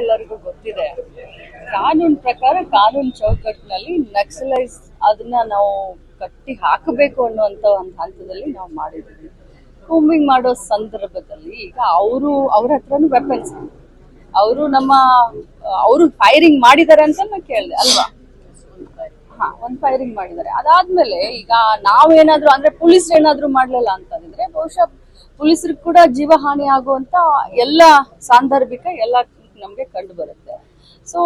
ಎಲ್ಲರಿಗೂ ಗೊತ್ತಿದೆ. ಕಾನೂನು ಪ್ರಕಾರ ಕಾನೂನು ಚೌಕಟ್ಟಿನಲ್ಲಿ ನಕ್ಸಲೈಸ್ ಅದನ್ನ ನಾವು ಕಟ್ಟಿ ಹಾಕಬೇಕು ಅನ್ನುವಂಥ ಒಂದು ಹಂತದಲ್ಲಿ ನಾವು ಮಾಡಿದ್ದೀವಿ. ಕೂಂಬಿಂಗ್ ಮಾಡೋ ಸಂದರ್ಭದಲ್ಲಿ ಈಗ ಅವರು ಅವ್ರ ಹತ್ರನೂ ವೆಪನ್ಸ್ ಅವರು ನಮ್ಮ, ಅವರು ಫೈರಿಂಗ್ ಮಾಡಿದ್ದಾರೆ ಅಂತ ನಾನು ಕೇಳಿದೆ, ಅಲ್ವಾ? ಹಾ, ಒಂದ್ ಫೈರಿಂಗ್ ಮಾಡಿದ್ದಾರೆ ಅದಾದ್ಮೇಲೆ ಈಗ ನಾವೇನಾದ್ರೂ, ಅಂದ್ರೆ ಪೊಲೀಸ್ ಏನಾದ್ರೂ ಮಾಡ್ಲಿಲ್ಲ ಅಂತಂದ್ರೆ ಬಹುಶಃ ಪೊಲೀಸರಿಗೆ ಕೂಡ ಜೀವ ಹಾನಿ ಆಗುವಂತ ಎಲ್ಲ ಸಾಂದರ್ಭಿಕ ಎಲ್ಲ ನಮ್ಗೆ ಕಂಡು ಬರುತ್ತೆ. ಸೊ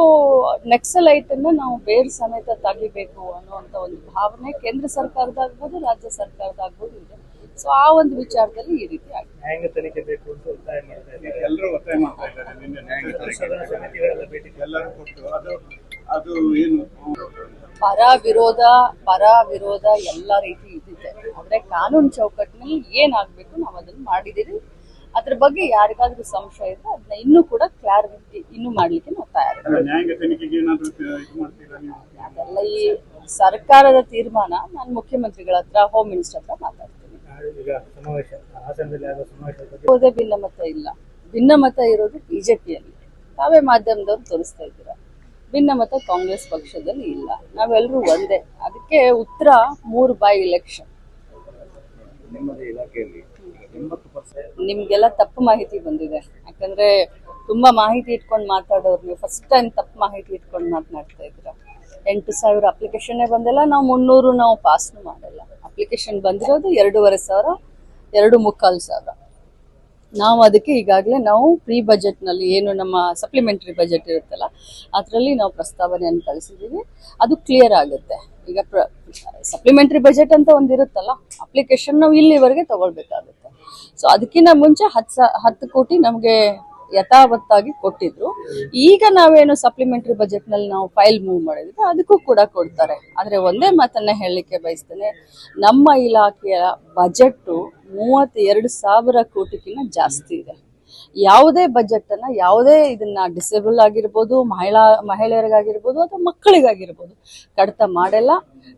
ನೆಕ್ಸಲೈಟ್ ಅನ್ನ ನಾವು ಬೇರು ಸಮೇತ ತೆಗಿಬೇಕು ಅನ್ನುವಂತ ಒಂದು ಭಾವನೆ ಕೇಂದ್ರ ಸರ್ಕಾರದಾಗ್ಬೋದು ರಾಜ್ಯ ಸರ್ಕಾರದಾಗ್ಬೋದು ಇದೆ. ಸೊ ಆ ಒಂದು ವಿಚಾರದಲ್ಲಿ ಈ ರೀತಿ ಆಗಿದೆ ನ್ಯಾಯಾಂಗ ತನಿಖೆ ಬೇಕು ಅಂತ ಒತ್ತಾಯ ಮಾಡ್ತಾ ಇದ್ದಾರೆ. ಎಲ್ಲರೂ ಒತ್ತಾಯ ಮಾಡ್ತಾ ಇದ್ದಾರೆ ನಿನ್ನೆ ನ್ಯಾಯಾಂಗ ತನಿಖೆ. ಸದನ ಸಮಿತಿಗಳೆಲ್ಲ ಭೇಟಿ ಎಲ್ಲರೂ ಕೊಟ್ಟು. ಅದು ಅದು ಏನು? ಪರ ವಿರೋಧ ಪರ ವಿರೋಧ ಎಲ್ಲ ರೀತಿ ಇದ್ದಿದೆ. ಆದರೆ ಕಾನೂನು ಚೌಕಟ್ಟಿನಲ್ಲಿ ಏನಾಗಬೇಕು ನಾವು ಅದನ್ನ ಮಾಡಿದೀವಿ ಅದ್ರ ಬಗ್ಗೆ ಯಾರಿಗಾದ್ರೂ ಸಂಶಯ ಇದ್ರೆ ಅದನ್ನ ಇನ್ನೂ ಕೂಡ ಕ್ಲಾರಿಟಿ ಇನ್ನು ಮಾಡ್ಲಿಕ್ಕೆ ನಾವು ತಯಾರಿ ಅಲ್ಲ, ನ್ಯಾಯಾಂಗ ತನಿಖೆಗೆ ಏನಾದ್ರು ಇದು ನೀವು? ಅದೆಲ್ಲ ಈ ಸರ್ಕಾರದ ತೀರ್ಮಾನ ನಾನು ಮುಖ್ಯಮಂತ್ರಿಗಳ ಹತ್ರ ಹೋಮ್ ಮಿನಿಸ್ಟರ್ ಹತ್ರ ಮಾತಾಡ್ತೀನಿ. ಯಾವುದೇ ಭಿನ್ನಮತ ಇಲ್ಲ. ಭಿನ್ನಮತ ಇರೋದು ಬಿಜೆಪಿಯಲ್ಲಿ ತಾವೇ ಮಾಧ್ಯಮದವ್ರು ತೋರಿಸ್ತಾ ಇದ್ದೀರಾ. ಭಿನ್ನಮತ ಕಾಂಗ್ರೆಸ್ ಪಕ್ಷದಲ್ಲಿ ಇಲ್ಲ. ನಾವೆಲ್ಲರೂ ಒಂದೇ. ಅದಕ್ಕೆ ಉತ್ತರ ಮೂರು ಬೈ ಎಲೆಕ್ಷನ್ ನಿಮ್ಮದೇ ಇಲಾಖೆಯಲ್ಲಿ ನಿಮ್ಗೆಲ್ಲ ತಪ್ಪು ಮಾಹಿತಿ ಬಂದಿದೆ. ಯಾಕಂದ್ರೆ ತುಂಬಾ ಮಾಹಿತಿ ಇಟ್ಕೊಂಡು ಮಾತಾಡೋರು ನೀವು. ಫಸ್ಟ್ ಟೈಮ್ ತಪ್ಪು ಮಾಹಿತಿ ಇಟ್ಕೊಂಡು ಮಾತನಾಡ್ತಾ ಇದ್ರ ಎಂಟು ಸಾವಿರ ಅಪ್ಲಿಕೇಶನ್ನೇ ಬಂದಿಲ್ಲ. ನಾವು ಮುನ್ನೂರು ನಾವು ಪಾಸ್ನು ಮಾಡಲ್ಲ. ಅಪ್ಲಿಕೇಶನ್ ಬಂದಿರೋದು ಎರಡೂವರೆ ಸಾವಿರ, ಎರಡು ಮುಕ್ಕಾಲು ಸಾವಿರ. ನಾವು ಅದಕ್ಕೆ ಈಗಾಗಲೇ ನಾವು ಪ್ರೀ ಬಜೆಟ್ನಲ್ಲಿ ಏನು ನಮ್ಮ ಸಪ್ಲಿಮೆಂಟರಿ ಬಜೆಟ್ ಇರುತ್ತಲ್ಲ, ಅದರಲ್ಲಿ ನಾವು ಪ್ರಸ್ತಾವನೆಯನ್ನು ಕಳಿಸಿದ್ದೀವಿ ಅದು ಕ್ಲಿಯರ್ ಆಗುತ್ತೆ. ಈಗ ಸಪ್ಲಿಮೆಂಟರಿ ಬಜೆಟ್ ಅಂತ ಒಂದಿರುತ್ತಲ್ಲ ಅಪ್ಲಿಕೇಶನ್ ನಾವು ಇಲ್ಲಿವರೆಗೆ ತಗೊಳ್ಬೇಕಾಗುತ್ತೆ. ಸೊ ಅದಕ್ಕಿಂತ ಮುಂಚೆ ಹತ್ತು ಸ, ಹತ್ತು ಕೋಟಿ ನಮಗೆ ಯಥಾವತ್ತಾಗಿ ಕೊಟ್ಟಿದ್ರು. ಈಗ ನಾವೇನು ಸಪ್ಲಿಮೆಂಟರಿ ಬಜೆಟ್ನಲ್ಲಿ ನಾವು ಫೈಲ್ ಮೂವ್ ಮಾಡಿದ್ರೆ ಅದಕ್ಕೂ ಕೂಡ ಕೊಡ್ತಾರೆ. ಆದರೆ ಒಂದೇ ಮಾತನ್ನ ಹೇಳಲಿಕ್ಕೆ ಬಯಸ್ತೇನೆ, ನಮ್ಮ ಇಲಾಖೆಯ ಬಜೆಟ್ ಮೂವತ್ತೆರಡು ಸಾವಿರ ಕೋಟಿಗಿಂತ ಜಾಸ್ತಿ ಇದೆ. ಯಾವುದೇ ಬಜೆಟ್ ಅನ್ನ ಯಾವುದೇ ಇದನ್ನ ಡಿಸೇಬಲ್ ಆಗಿರ್ಬೋದು ಮಹಿಳಾ ಮಹಿಳೆಯರಿಗಾಗಿರ್ಬೋದು ಅಥವಾ ಮಕ್ಕಳಿಗಾಗಿರ್ಬೋದು ಕಡಿತ ಡಿಸೇಬಲ್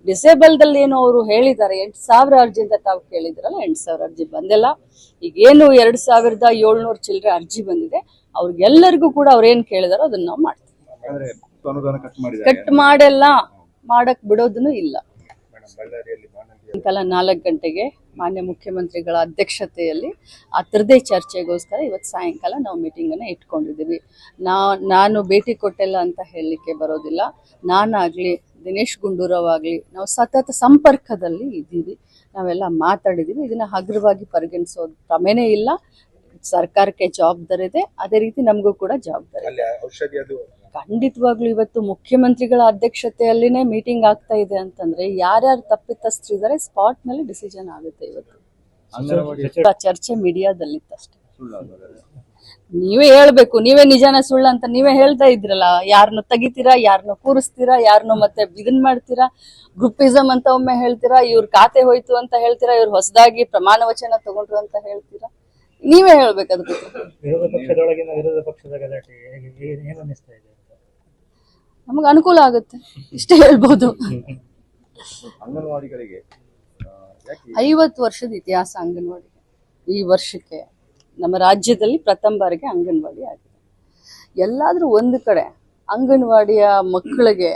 ಡಿಸೇಬಲ್ದಲ್ಲಿ ಏನು ಅವರು ಹೇಳಿದ್ದಾರೆ ಎಂಟು ಸಾವಿರ ಅರ್ಜಿ ಅಂತ ತಾವು ಕೇಳಿದ್ರಲ್ಲ ಎಂಟು ಸಾವಿರ ಅರ್ಜಿ ಬಂದಿಲ್ಲ. ಈಗ ಏನು ಎರಡು ಸಾವಿರದ ಏಳ್ನೂರು ಚಿಲ್ಲರೆ ಅರ್ಜಿ ಬಂದಿದೆ. ಅವ್ರಿಗೆಲ್ಲರಿಗೂ ಕೂಡ ಅವ್ರು ಏನು ಕೇಳಿದಾರೋ ಅದನ್ನ ನಾವು ಮಾಡ್ತೀವಿ. ಕಟ್ ಮಾಡಲ್ಲ ಮಾಡೆಲ್ಲ ಮಾಡಕ್ ಬಿಡೋದನ್ನು ಇಲ್ಲ. ಸಾಯಂಕಾಲ ನಾಲ್ಕು ಗಂಟೆಗೆ ಮಾನ್ಯ ಮುಖ್ಯಮಂತ್ರಿಗಳ ಅಧ್ಯಕ್ಷತೆಯಲ್ಲಿ ಥರದೇ ಚರ್ಚೆಗೋಸ್ಕರ ಇವತ್ತು ಸಾಯಂಕಾಲ ನಾವು ಮೀಟಿಂಗನ್ನು ಇಟ್ಕೊಂಡಿದ್ದೀವಿ. ನಾ, ನಾನು ಭೇಟಿ ಕೊಟ್ಟಿಲ್ಲ ಅಂತ ಹೇಳಲಿಕ್ಕೆ ಬರೋದಿಲ್ಲ. ನಾನಾಗಲಿ, ದಿನೇಶ್ ಗುಂಡೂರಾವ್ ಆಗಲಿ ನಾವು ಸತತ ಸಂಪರ್ಕದಲ್ಲಿ ಇದ್ದೀವಿ. ನಾವೆಲ್ಲ ಮಾತಾಡಿದ್ದೀವಿ. ಇದನ್ನ ಹಗುರವಾಗಿ ಪರಿಗಣಿಸೋದು ಕ್ರಮೇನೇ ಇಲ್ಲ. ಸರ್ಕಾರಕ್ಕೆ ಜವಾಬ್ದಾರಿ ಇದೆ ಅದೇ ರೀತಿ ನಮಗೂ ಕೂಡ ಜವಾಬ್ದಾರಿ ಖಂಡಿತವಾಗ್ಲೂ ಇವತ್ತು ಮುಖ್ಯಮಂತ್ರಿಗಳ ಅಧ್ಯಕ್ಷತೆಯಲ್ಲಿನೇ ಮೀಟಿಂಗ್ ಆಗ್ತಾ ಇದೆ ಅಂತಂದ್ರೆ ಯಾರ್ಯಾರು ತಪ್ಪಿತಸ್ಥರಿದ್ದಾರೆ ಸ್ಪಾಟ್ನಲ್ಲಿ ಡಿಸಿಷನ್ ಆಗುತ್ತೆ ಇವತ್ತು. ಚರ್ಚೆ ಮೀಡಿಯಾದಲ್ಲಿತ್ತಷ್ಟೇ. ನೀವೇ ಹೇಳ್ಬೇಕು ನೀವೇ ನಿಜಾನ ಸುಳ್ಳು ಅಂತ ನೀವೇ ಹೇಳ್ತಾ ಇದ್ರಲ್ಲ. ಯಾರನ್ನು ತೆಗಿತೀರಾ ಯಾರನ್ನು ಕೂರಿಸ್ತೀರಾ ಯಾರನ್ನು ಮತ್ತೆ ಇದನ್ ಮಾಡ್ತೀರಾ ಗ್ರೂಪಿಸಮ್ ಅಂತ ಒಮ್ಮೆ ಹೇಳ್ತೀರಾ ಇವ್ರ ಖಾತೆ ಹೋಯ್ತು ಅಂತ ಹೇಳ್ತೀರಾ ಇವ್ರು ಹೊಸದಾಗಿ ಪ್ರಮಾಣ ವಚನ ತಗೊಂಡ್ರು ಅಂತ ಹೇಳ್ತೀರಾ? ನೀವೇ ಹೇಳ್ಬೇಕು ಅದ್ರ ಬಗ್ಗೆ. ವಿರೋಧ ಪಕ್ಷದೊಳಗಿನ ವಿರೋಧ ಪಕ್ಷದ ಗಲಾಟೆ ಏನ್- ಇದೆ? ನಮಗೆ ಅನುಕೂಲ ಆಗುತ್ತೆ. ಇಷ್ಟೇ ಹೇಳ್ಬೋದು. ಅಂಗನವಾಡಿಗಳಿಗೆ ಐವತ್ತು ವರ್ಷದ ಇತಿಹಾಸ ಅಂಗನವಾಡಿ ಈ ವರ್ಷಕ್ಕೆ ನಮ್ಮ ರಾಜ್ಯದಲ್ಲಿ ಪ್ರಥಮ ಬಾರಿಗೆ ಅಂಗನವಾಡಿ ಆಗಿದೆ. ಎಲ್ಲಾದರೂ ಒಂದು ಕಡೆ ಅಂಗನವಾಡಿಯ ಮಕ್ಕಳಿಗೆ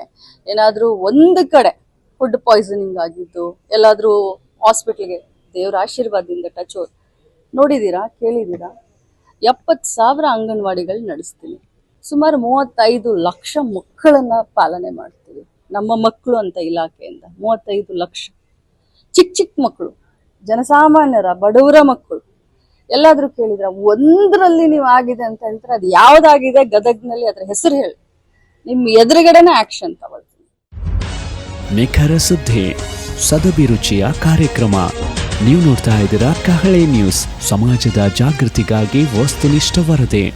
ಏನಾದರೂ ಒಂದು ಕಡೆ ಫುಡ್ ಪಾಯ್ಸನಿಂಗ್ ಆಗಿದ್ದು ಎಲ್ಲಾದರೂ ಹಾಸ್ಪಿಟ್ಲಿಗೆ ದೇವರ ಆಶೀರ್ವಾದದಿಂದ ಟಚ್ ನೋಡಿದ್ದೀರಾ? ಕೇಳಿದ್ದೀರಾ? ಎಪ್ಪತ್ತು ಸಾವಿರ ಅಂಗನವಾಡಿಗಳು ನಡೆಸ್ತೀನಿ. ಸುಮಾರು ಮೂವತ್ತೈದು ಲಕ್ಷ ಮಕ್ಕಳನ್ನ ಪಾಲನೆ ಮಾಡ್ತೀವಿ. ನಮ್ಮ ಮಕ್ಕಳು ಅಂತ ಇಲಾಖೆಯಿಂದ ಮೂವತ್ತೈದು ಲಕ್ಷ. ಚಿಕ್ಕ ಚಿಕ್ಕ ಮಕ್ಕಳು, ಜನಸಾಮಾನ್ಯರ, ಬಡವರ ಮಕ್ಕಳು. ಎಲ್ಲಾದ್ರೂ ಕೇಳಿದ್ರ ಒಂದರಲ್ಲಿ ನೀವು ಆಗಿದೆ ಅಂತ ಹೇಳ್ತಾರೆ, ಅದು ಯಾವ್ದಾಗಿದೆ ಗದಗ್ನಲ್ಲಿ ಅದ್ರ ಹೆಸರು ಹೇಳಿ. ನಿಮ್ಮ ಎದುರುಗಡೆನೆ ಆಕ್ಷನ್ ತಗೊಳ್ತೀನಿ. ನಿಖರ ಸುದ್ದಿ ಸದಭಿರುಚಿಯ ಕಾರ್ಯಕ್ರಮ. ನೀವು ನೋಡ್ತಾ ಇದ್ದೀರಾ ಕಹಳೆ ನ್ಯೂಸ್, ಸಮಾಜದ ಜಾಗೃತಿಗಾಗಿ ವಸ್ತುನಿಷ್ಠ ವರದಿ.